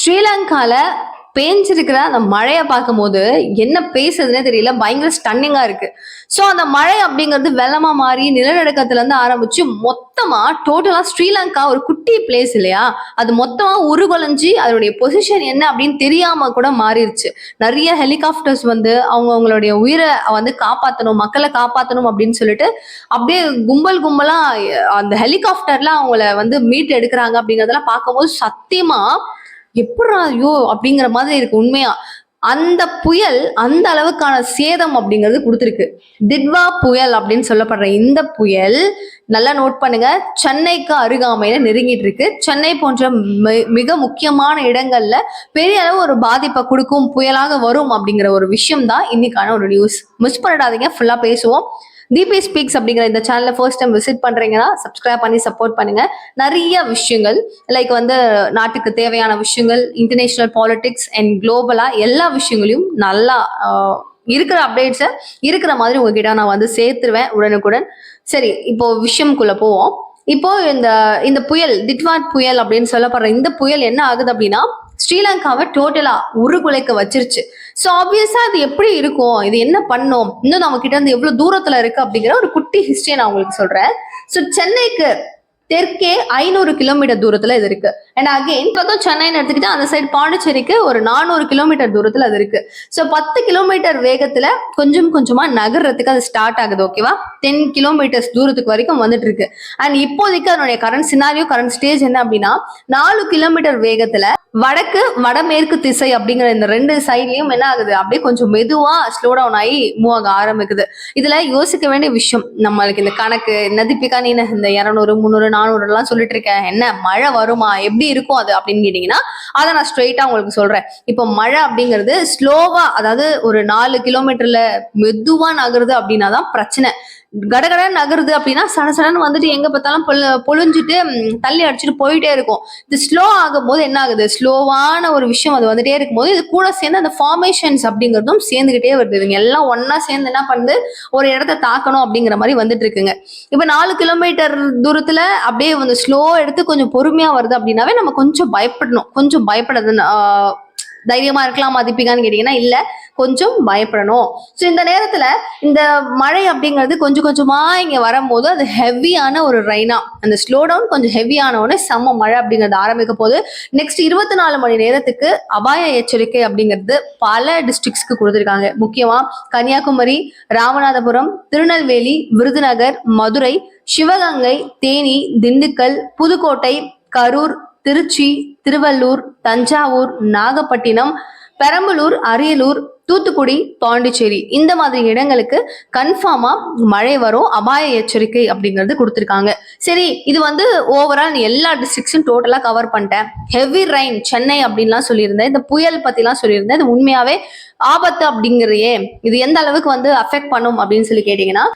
ஸ்ரீலங்கால பேஞ்சிருக்கிற அந்த மழையை பார்க்கும்போது என்ன பேசுறதுனே தெரியல. பயங்கர ஸ்டன்னிங்கா இருக்கு. ஸோ அந்த மழை அப்படிங்கிறது வெள்ளமா மாறி நிலநடுக்கத்துல இருந்து ஆரம்பிச்சு மொத்தமா டோட்டலா ஸ்ரீலங்கா ஒரு குட்டி பிளேஸ் இல்லையா? அது மொத்தமா உருகுலைஞ்சு அதனுடைய பொசிஷன் என்ன அப்படின்னு தெரியாம கூட மாறிடுச்சு நிறைய ஹெலிகாப்டர்ஸ் வந்து அவங்க அவங்களுடைய உயிரை வந்து காப்பாற்றணும் மக்களை காப்பாற்றணும் அப்படின்னு சொல்லிட்டு அப்படியே கும்பல் கும்பலா அந்த ஹெலிகாப்டர்ல அவங்கள வந்து மீட் எடுக்கிறாங்க அப்படிங்கறதெல்லாம் பார்க்கும்போது சத்தியமா எப்படா ஐயோ அப்படிங்கிற மாதிரி இருக்கு உண்மையா? அந்த புயல் அந்த அளவுக்கான சேதம் அப்படிங்கிறது கொடுத்துருக்கு. திட்வா புயல் அப்படின்னு சொல்லப்படுற இந்த புயல் நல்லா நோட் பண்ணுங்க சென்னைக்கு அருகாமையில நெருங்கிட்டு இருக்கு சென்னை போன்ற மிக முக்கியமான இடங்கள்ல பெரிய அளவு ஒரு பாதிப்பை கொடுக்கும் புயலாக வரும் அப்படிங்கிற ஒரு விஷயம் தான் இன்னைக்கான ஒரு நியூஸ் மிஸ் பண்ணிடாதீங்க ஃபுல்லா பேசுவோம். டிபி ஸ்பீக்ஸ் அப்படிங்கிற இந்த சேனலை ஃபர்ஸ்ட் டைம் விசிட் பண்றீங்கன்னா சப்ஸ்கிரைப் பண்ணி சப்போர்ட் பண்ணுங்க. நிறைய விஷயங்கள் லைக் வந்து நாட்டுக்கு தேவையான விஷயங்கள் இன்டர்நேஷனல் பாலிடிக்ஸ் அண்ட் குளோபலா எல்லா விஷயங்களையும் நல்லா இருக்கிற அப்டேட்ஸை இருக்கிற மாதிரி உங்ககிட்ட நான் வந்து சேர்த்துருவேன் உடனுக்குடன். சரி இப்போ விஷயம்குள்ள போவோம். இப்போ இந்த இந்த புயல் திட்வாட் புயல் அப்படின்னு சொல்லப்படுற இந்த புயல் என்ன ஆகுது அப்படின்னா ஸ்ரீலங்காவை டோட்டலா உருகுலைக்க வச்சிருச்சு. ஸோ ஆப்வியஸா இது எப்படி இருக்கும்? இது என்ன பண்ணும்? இன்னும் நம்ம கிட்ட இருந்து எவ்வளவு தூரத்துல இருக்கு அப்படிங்கிற ஒரு குட்டி ஹிஸ்டரியை நான் உங்களுக்கு சொல்றேன். ஸோ சென்னைக்கு தெற்கே ஐநூறு கிலோமீட்டர் தூரத்துல இது இருக்கு. அண்ட் அகைன் பார்த்தோம் சென்னைன்னு எடுத்துக்கிட்டா அந்த சைடு பாண்டிச்சேரிக்கு ஒரு நானூறு கிலோமீட்டர் தூரத்துல அது இருக்கு. ஸோ பத்து கிலோமீட்டர் வேகத்துல கொஞ்சம் கொஞ்சமா நகர்றதுக்கு அது ஸ்டார்ட் ஆகுது ஓகேவா டென் கிலோமீட்டர்ஸ் தூரத்துக்கு வரைக்கும் வந்துட்டு இருக்கு. அண்ட் இப்போதைக்கு அதனுடைய கரண்ட் சினாரியோ கரண்ட் ஸ்டேஜ் என்ன அப்படின்னா நாலு கிலோமீட்டர் வேகத்துல வடக்கு வடமேற்கு திசை அப்படிங்கிற இந்த ரெண்டு சைட்லயும் என்ன ஆகுது? அப்படியே கொஞ்சம் மெதுவா ஸ்லோ டவுன் ஆகி மூவ் ஆக ஆரம்பிக்குது. இதுல யோசிக்க வேண்டிய விஷயம் நம்மளுக்கு இந்த கணக்கு நதிப்பிக்கா நீ இந்த இரநூறு முந்நூறு நானூறு எல்லாம் சொல்லிட்டு இருக்கேன் என்ன மழை வருமா? எப்படி இருக்கும் அது அப்படின்னு கேட்டீங்கன்னா அதை நான் ஸ்ட்ரெயிட்டா உங்களுக்கு சொல்றேன். இப்போ மழை அப்படிங்கிறது ஸ்லோவா அதாவது ஒரு நாலு கிலோமீட்டர்ல மெதுவா நகருது அப்படின்னா தான் பிரச்சனை. கடகட நகருது அப்படின்னா சட சடன்னு வந்துட்டு எங்க பார்த்தாலும் பொழு பொழிஞ்சிட்டு தள்ளி அடிச்சுட்டு போயிட்டே இருக்கும். இது ஸ்லோ ஆகும்போது என்ன ஆகுது? ஸ்லோவான ஒரு விஷயம் அது வந்துட்டே இருக்கும்போது இது கூட சேர்ந்து அந்த ஃபார்மேஷன்ஸ் அப்படிங்கிறதும் சேர்ந்துகிட்டே வருது. இவங்க எல்லாம் ஒன்னா சேர்ந்து என்ன பண்ணுது? ஒரு இடத்த தாக்கணும் அப்படிங்கிற மாதிரி வந்துட்டு இருக்குங்க. இப்ப நாலு கிலோமீட்டர் தூரத்துல அப்படியே வந்து ஸ்லோ எடுத்து கொஞ்சம் பொறுமையா வருது அப்படின்னாவே நம்ம கொஞ்சம் பயப்படணும். கொஞ்சம் பயப்படாது தைரியமா இருக்கலாம் மதிப்பீங்கன்னு கேட்டீங்கன்னா இல்ல கொஞ்சம் பயப்படணும். ஸோ இந்த நேரத்துல இந்த மழை அப்படிங்கிறது கொஞ்சம் கொஞ்சமா இங்க வரும்போது அது ஹெவியான ஒரு ரெய்னா அந்த ஸ்லோ டவுன் கொஞ்சம் ஹெவியான உடனே செம்ம மழை அப்படிங்கிறது ஆரம்பிக்க போது நெக்ஸ்ட் இருபத்தி நாலு மணி நேரத்துக்கு அபாய எச்சரிக்கை அப்படிங்கிறது பல டிஸ்ட்ரிக்ட்ஸ்க்கு கொடுத்துருக்காங்க. முக்கியமா கன்னியாகுமரி ராமநாதபுரம் திருநெல்வேலி விருதுநகர் மதுரை சிவகங்கை தேனி திண்டுக்கல் புதுக்கோட்டை கரூர் திருச்சி திருவள்ளூர் தஞ்சாவூர் நாகப்பட்டினம் பெரம்பலூர் அரியலூர் தூத்துக்குடி பாண்டிச்சேரி. இந்த மாதிரி இடங்களுக்கு கன்ஃபார்மா மழை வரும் அபாய எச்சரிக்கை அப்படிங்கிறது கொடுத்துருக்காங்க. சரி இது வந்து ஓவரால் எல்லா டிஸ்ட்ரிக்ஸும் டோட்டலா கவர் பண்ணிட்டேன். ஹெவி ரெயின் சென்னை அப்படின்லாம் சொல்லியிருந்தேன். இந்த புயல் பத்திலாம் சொல்லியிருந்தேன். இது உண்மையாவே ஆபத்து அப்படிங்கிறையே. இது எந்த அளவுக்கு வந்து அஃபெக்ட் பண்ணும் அப்படின்னு சொல்லி கேட்டீங்கன்னா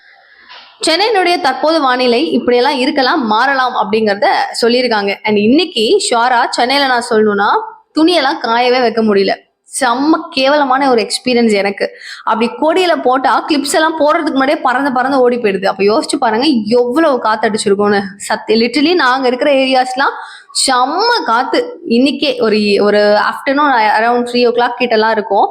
சென்னையினுடைய தற்போது வானிலை இப்படியெல்லாம் இருக்கலாம் மாறலாம் அப்படிங்கறத சொல்லியிருக்காங்க. அண்ட் இன்னைக்கு ஷுவரா சென்னையில நான் சொல்லணும்னா துணியெல்லாம் காயவே வைக்க முடியல. செம்ம கேவலமான ஒரு எக்ஸ்பீரியன்ஸ் எனக்கு. அப்படி கொடியில போட்டா கிளிப்ஸ் எல்லாம் போடுறதுக்கு முன்னாடியே பறந்து பறந்து ஓடி போயிடுது. அப்ப யோசிச்சு பாருங்க எவ்வளவு காத்தடிச்சிருக்கோம்னு சத்திய லிட்டலி நாங்க இருக்கிற ஏரியாஸ்லாம் செம்ம காத்து. இன்னைக்கே ஒரு ஒரு afternoon around three o'clock கிட்ட எல்லாம் இருக்கும்.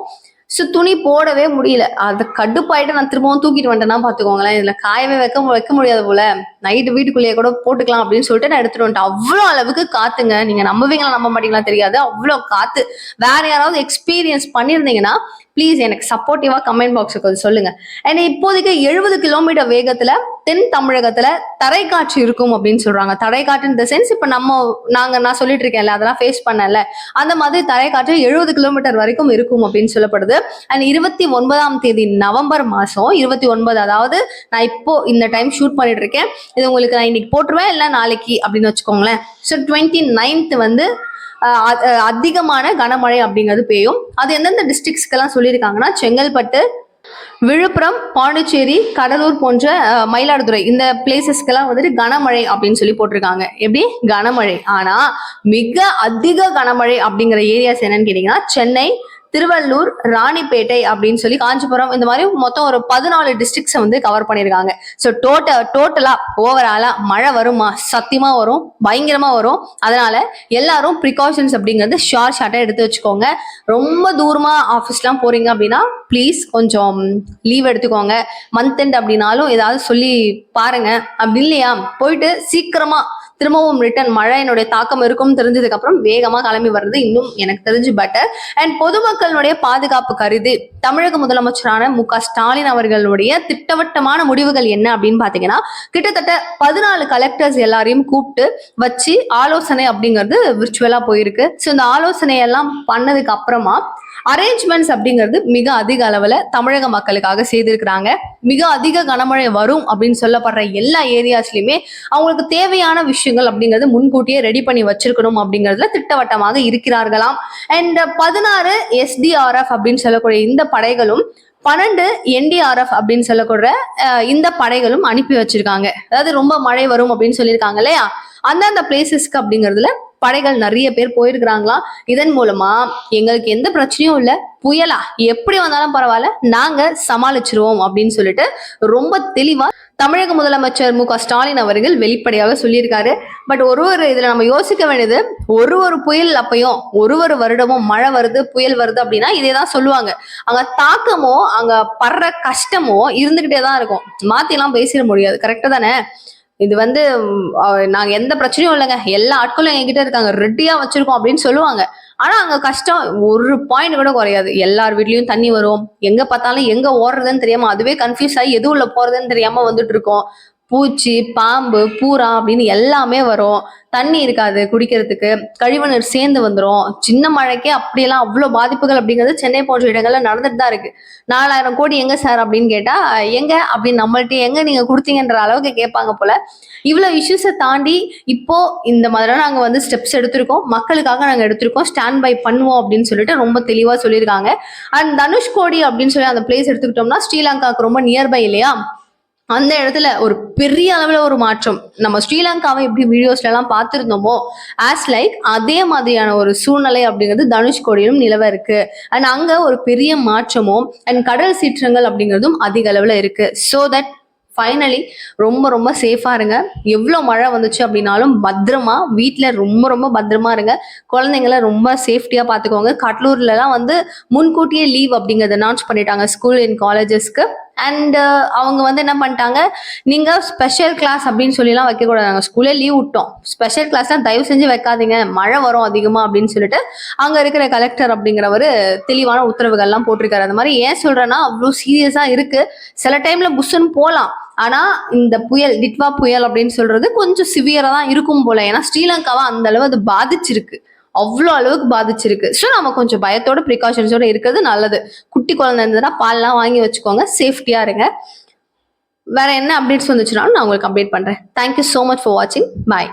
ஸோ துணி போடவே முடியல. அதை கடுப்பாயிட்டு நான் திரும்பவும் தூக்கிட்டு வந்துட்டேன்னா பார்த்துக்கோங்களேன். இதில் காயவே வைக்க வைக்க முடியாது போல. நைட்டு வீட்டுக்குள்ளேயே கூட போட்டுக்கலாம் அப்படின்னு சொல்லிட்டு நான் எடுத்துட்டு வந்துட்டேன். அவ்வளோ அளவுக்கு காத்துங்க. நீங்கள் நம்புவீங்களா நம்ப மாட்டீங்களா தெரியாது. அவ்வளோ காத்து. வேற யாராவது எக்ஸ்பீரியன்ஸ் பண்ணியிருந்தீங்கன்னா ப்ளீஸ் எனக்கு சப்போர்ட்டிவாக கமெண்ட் பாக்ஸுக்கு கொஞ்சம் சொல்லுங்கள் அண்ட் இப்போதைக்கு எழுபது கிலோமீட்டர் வேகத்தில் தென் தமிழகத்துல தரைக்காற்று இருக்கும் அப்படின்னு சொல்றாங்க. தரைக்காற்று இந்த சென்ஸ் இப்ப நம்ம நாங்க நான் சொல்லிட்டு இருக்கேன்ல அதெல்லாம் ஃபேஸ் பண்ணல அந்த மாதிரி தரைக்காற்று எழுபது கிலோமீட்டர் வரைக்கும் இருக்கும் அப்படின்னு சொல்லப்படுது. அண்ட் இருபத்தி ஒன்பதாம் தேதி நவம்பர் மாசம் இருபத்தி ஒன்பது அதாவது நான் இப்போ இந்த டைம் ஷூட் பண்ணிட்டு இருக்கேன். இது உங்களுக்கு நான் இன்னைக்கு போட்டுருவேன் இல்லை நாளைக்கு அப்படின்னு வச்சுக்கோங்களேன். ஸோ டுவெண்ட்டி நைன்த் வந்து அ- அதிகமான கனமழை அப்படிங்கிறது பெய்யும். அது எந்தெந்த டிஸ்ட்ரிக்ஸ்க்கெல்லாம் சொல்லியிருக்காங்கன்னா செங்கல்பட்டு விழுப்புரம் பாண்டிச்சேரி கடலூர் போன்ற மயிலாடுதுறை இந்த பிளேசஸ்க்கெல்லாம் வந்துட்டு கனமழை அப்படின்னு சொல்லி போட்டிருக்காங்க. எப்படி? கனமழை. ஆனா மிக அதிக கனமழை அப்படிங்கிற ஏரியாஸ் என்னன்னு கேட்டீங்கன்னா சென்னை திருவள்ளூர் ராணிப்பேட்டை அப்படின்னு சொல்லி காஞ்சிபுரம் இந்த மாதிரி மொத்தம் ஒரு பதினாலு டிஸ்ட்ரிக்ஸை வந்து கவர் பண்ணியிருக்காங்க. ஸோ டோட்ட டோட்டலா ஓவராலா மழை வருமா? சத்தியமா வரும் பயங்கரமா வரும். அதனால எல்லாரும் ப்ரிகாஷன்ஸ் அப்படிங்கிறது ஷார்ட் ஷார்ட்டா எடுத்து வச்சுக்கோங்க. ரொம்ப தூரமா ஆஃபீஸ்லாம் போறீங்க அப்படின்னா ப்ளீஸ் கொஞ்சம் லீவ் எடுத்துக்கோங்க. மந்த் எண்ட் அப்படின்னாலும் ஏதாவது சொல்லி பாருங்க. அப்படி இல்லையா? போயிட்டு சீக்கிரமா திரும்பவும் ரிட்டர்ன் மழையினுடைய தாக்கம் இருக்கும் தெரிஞ்சதுக்கு அப்புறம் வேகமா கிளம்பி வர்றது இன்னும் எனக்கு தெரிஞ்சு பெட்டர் அண்ட் பொதுமக்களுடைய பாதுகாப்பு கருதி தமிழக முதலமைச்சரான மு க ஸ்டாலின் அவர்களுடைய திட்டவட்டமான முடிவுகள் என்ன அப்படின்னு பாத்தீங்கன்னா கிட்டத்தட்ட பதினாலு கலெக்டர்ஸ் எல்லாரையும் கூப்பிட்டு வச்சு ஆலோசனை அப்படிங்கிறது விர்ச்சுவலா போயிருக்கு. ஸோ இந்த ஆலோசனை எல்லாம் பண்ணதுக்கு அப்புறமா அரேஞ்ச்மெண்ட்ஸ் அப்படிங்கிறது மிக அதிக அளவில் தமிழக மக்களுக்காக செய்திருக்கிறாங்க. மிக அதிக கனமழை வரும் அப்படின்னு சொல்லப்படுற எல்லா ஏரியாஸ்லையுமே அவங்களுக்கு தேவையான விஷயங்கள் அப்படிங்கிறது முன்கூட்டியே ரெடி பண்ணி வச்சிருக்கணும் அப்படிங்கிறதுல திட்டவட்டமாக இருக்கிறார்களாம். அண்ட் பதினாறு எஸ்டிஆர்எஃப் அப்படின்னு சொல்லக்கூடிய இந்த படைகளும் பன்னெண்டு என்டிஆர்எஃப் அப்படின்னு சொல்லக்கூடிய அஹ், இந்த படைகளும் அனுப்பி வச்சிருக்காங்க. அதாவது ரொம்ப மழை வரும் அப்படின்னு சொல்லியிருக்காங்க இல்லையா? அந்தந்த பிளேசஸ்க்கு அப்படிங்கிறதுல படைகள் நிறைய பேர் போயிருக்கிறாங்களாம் இதன் மூலமா எங்களுக்கு எந்த பிரச்சனையும் இல்ல. புயலா? எப்படி வந்தாலும் பரவாயில்ல. நாங்க சமாளிச்சிருவோம் அப்படின்னு சொல்லிட்டு ரொம்ப தெளிவா தமிழக முதலமைச்சர் மு க ஸ்டாலின் அவர்கள் வெளிப்படையாக சொல்லியிருக்காரு. பட் ஒரு ஒரு இதுல நம்ம யோசிக்க வேண்டியது ஒரு ஒரு புயல் அப்பையும் ஒரு ஒரு வருடமும் மழை வருது புயல் வருது அப்படின்னா இதே தான் சொல்லுவாங்க. அங்க தாக்கமோ அங்க படுற கஷ்டமோ இருந்துகிட்டே தான் இருக்கும். மாத்திலாம் பேசிட முடியாது. கரெக்டா தானே? இது வந்து நாங்க எந்த பிரச்சனையும் இல்லைங்க. எல்லா ஆட்களும் என்கிட்ட இருக்காங்க. ரெட்டியா வச்சிருக்கோம் அப்படின்னு சொல்லுவாங்க. ஆனா அங்க கஷ்டம் ஒரு பாயிண்ட் கூட குறையாது. எல்லார் வீட்லயும் தண்ணி வரும். எங்க பார்த்தாலும் எங்க ஓடுறதுன்னு தெரியாம அதுவே கன்ஃபியூஸ் ஆகி எது உள்ள போறதுன்னு தெரியாம வந்துட்டு இருக்கோம். பூச்சி பாம்பு பூரா அப்படின்னு எல்லாமே வரும். தண்ணி இருக்காது குடிக்கிறதுக்கு. கழிவுநீர் சேர்ந்து வந்துடும் சின்ன மழைக்கே அப்படியெல்லாம் அவ்வளோ பாதிப்புகள் அப்படிங்கிறது சென்னை போன்ற இடங்கள்ல நடந்துட்டு தான் இருக்கு. நாலாயிரம் கோடி எங்க சார் அப்படின்னு கேட்டா எங்க அப்படின்னு நம்மள்ட்ட எங்க நீங்க கொடுத்தீங்கன்ற அளவுக்கு கேட்பாங்க போல. இவ்வளோ இஷ்யூஸை தாண்டி இப்போ இந்த மாதிரி நாங்கள் வந்து ஸ்டெப்ஸ் எடுத்திருக்கோம். மக்களுக்காக நாங்கள் எடுத்திருக்கோம். ஸ்டாண்ட் பை பண்ணுவோம் அப்படின்னு சொல்லிட்டு ரொம்ப தெளிவாக சொல்லியிருக்காங்க. அண்ட் தனுஷ்கோடி அப்படின்னு சொல்லி அந்த பிளேஸ் எடுத்துக்கிட்டோம்னா ஸ்ரீலங்காவுக்கு ரொம்ப நியர்பை இல்லையா? அந்த இடத்துல ஒரு பெரிய அளவுல ஒரு மாற்றம். நம்ம ஸ்ரீலங்காவை எப்படி வீடியோஸ்ல எல்லாம் பார்த்திருந்தோமோ ஆஸ் லைக் அதே மாதிரியான ஒரு சூழ்நிலை அப்படிங்கிறது தனுஷ்கோடியிலும் நிலவ இருக்கு. அண்ட் அங்க ஒரு பெரிய மாற்றமும் அண்ட் கடல் சீற்றங்கள் அப்படிங்கிறதும் அதிக அளவுல இருக்கு. ஸோ தட் ஃபைனலி ரொம்ப ரொம்ப சேஃபா இருங்க. எவ்வளோ மழை வந்துச்சு அப்படின்னாலும் பத்திரமா வீட்டில் ரொம்ப ரொம்ப பத்திரமா இருங்க. குழந்தைங்கள ரொம்ப சேஃப்டியா பார்த்துக்கோங்க கடலூர்லலாம் வந்து முன்கூட்டியே லீவ் அப்படிங்கிறத அனௌன்ஸ் பண்ணிட்டாங்க ஸ்கூல் அண்ட் காலேஜஸ்க்கு அண்ட் uh, அவங்க வந்து என்ன பண்ணிட்டாங்க நீங்க ஸ்பெஷல் கிளாஸ் அப்படின்னு சொல்லிலாம் வைக்கக்கூடாது நாங்கள் ஸ்கூலே லீவ் விட்டோம். ஸ்பெஷல் கிளாஸ்லாம் தயவு செஞ்சு வைக்காதீங்க. மழை வரும் அதிகமா அப்படின்னு சொல்லிட்டு அங்க இருக்கிற கலெக்டர் அப்படிங்கிறவரு தெளிவான உத்தரவுகள்லாம் போட்டிருக்காரு. அந்த மாதிரி ஏன் சொல்றேன்னா அவ்வளோ சீரியஸா இருக்கு. சில டைம்ல புஷ்ஷுன்னு போகலாம் ஆனா இந்த புயல் டிட்வா புயல் அப்படின்னு சொல்றது கொஞ்சம் சிவியரா தான் இருக்கும் போல. ஏன்னா ஸ்ரீலங்காவை அந்த அளவு அது பாதிச்சிருக்கு. அவ்வளோ அளவுக்கு பாதிச்சிருக்கு. ஸோ நம்ம கொஞ்சம் பயத்தோட ப்ரிகாஷன்ஸோட இருக்கிறது நல்லது. குட்டி குழந்தை இருந்ததுன்னா பால்லாம் வாங்கி வச்சுக்கோங்க. சேஃப்டியா இருங்க. வேற என்ன அப்டேட்ஸ் வந்துச்சுனாலும் நான் உங்களுக்கு அப்டேட் பண்றேன். தேங்க்யூ ஸோ மச் ஃபார் வாட்சிங் பாய்